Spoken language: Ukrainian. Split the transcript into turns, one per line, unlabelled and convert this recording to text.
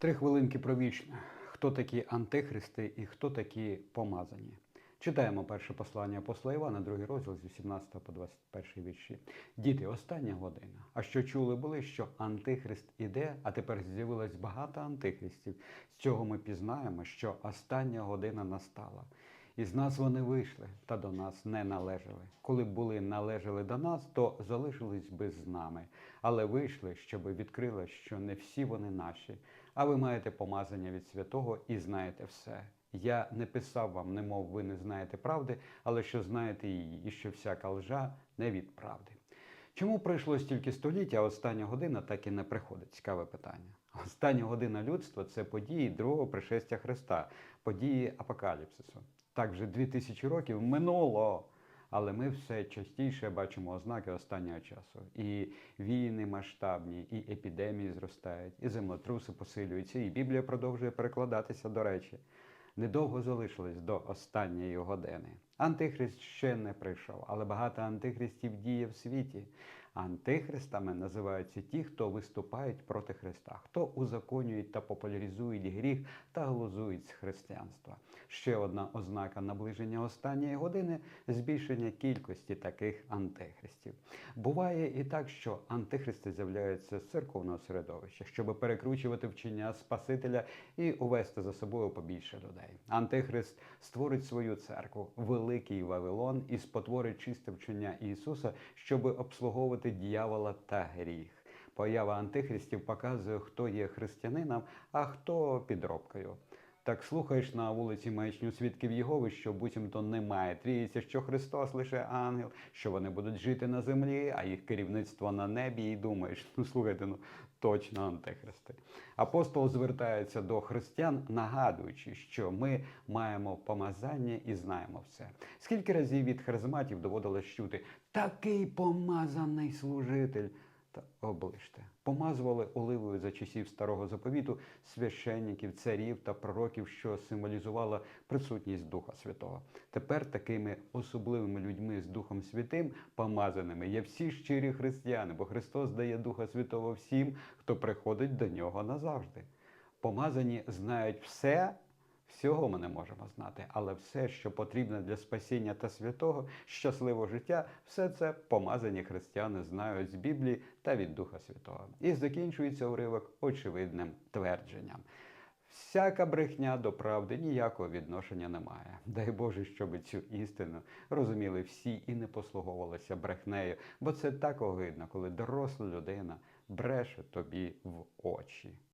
Три хвилинки про вічне. Хто такі антихристи і хто такі помазані? Читаємо перше послання апостола Івана, другий розділ з 18 по 21 вірші. Діти, остання година. А що чули були, що антихрист іде, а тепер з'явилось багато антихристів. З цього ми пізнаємо, що остання година настала. Із нас вони вийшли та до нас не належали. Коли б були належали до нас, то залишились би з нами. Але вийшли, щоб відкрили, що не всі вони наші. А ви маєте помазання від святого і знаєте все. Я не писав вам, немов ви не знаєте правди, але що знаєте її, і що всяка лжа не від правди. Чому пройшло стільки століть, а остання година так і не приходить? Цікаве питання. Остання година людства це події другого пришестя Христа, події апокаліпсису. Так вже дві тисячі років минуло. Але ми все частіше бачимо ознаки останнього часу. І війни масштабні, і епідемії зростають, і землетруси посилюються, і Біблія продовжує перекладатися до речі. Недовго залишилось до останньої години. Антихрист ще не прийшов, але багато антихристів діє в світі. Антихристами називаються ті, хто виступають проти Христа, хто узаконюють та популяризують гріх та глузують з християнства. Ще одна ознака наближення останньої години збільшення кількості таких антихристів. Буває і так, що антихристи з'являються з церковного середовища, щоб перекручувати вчення Спасителя і увести за собою побільше людей. Антихрист створить свою церкву, великий Вавилон, і спотворить чисте вчення Ісуса, щоб обслуговувати дьявола та гріх. Поява антихристів показує, хто є християнином, а хто підробкою. Так слухаєш на вулиці маячню свідків Єгови, що буцімто немає. Тріється, що Христос лише ангел, що вони будуть жити на землі, а їх керівництво на небі, і думаєш, ну слухайте, ну точно антихристи. Апостол звертається до християн, нагадуючи, що ми маємо помазання і знаємо все. Скільки разів від харизматів доводилось чути такий помазаний служитель. Та оближте. Помазували оливою за часів старого заповіту священників, царів та пророків, що символізувало присутність Духа Святого. Тепер такими особливими людьми з Духом Святим, помазаними, є всі щирі християни, бо Христос дає Духа Святого всім, хто приходить до нього назавжди. Помазані знають все. Всього ми не можемо знати, але все, що потрібно для спасіння та святого, щасливого життя, все це помазані християни знають з Біблії та від Духа Святого. І закінчується уривок очевидним твердженням. Всяка брехня до правди ніякого відношення не має. Дай Боже, щоб цю істину розуміли всі і не послуговувалися брехнею, бо це так огидно, коли доросла людина бреше тобі в очі.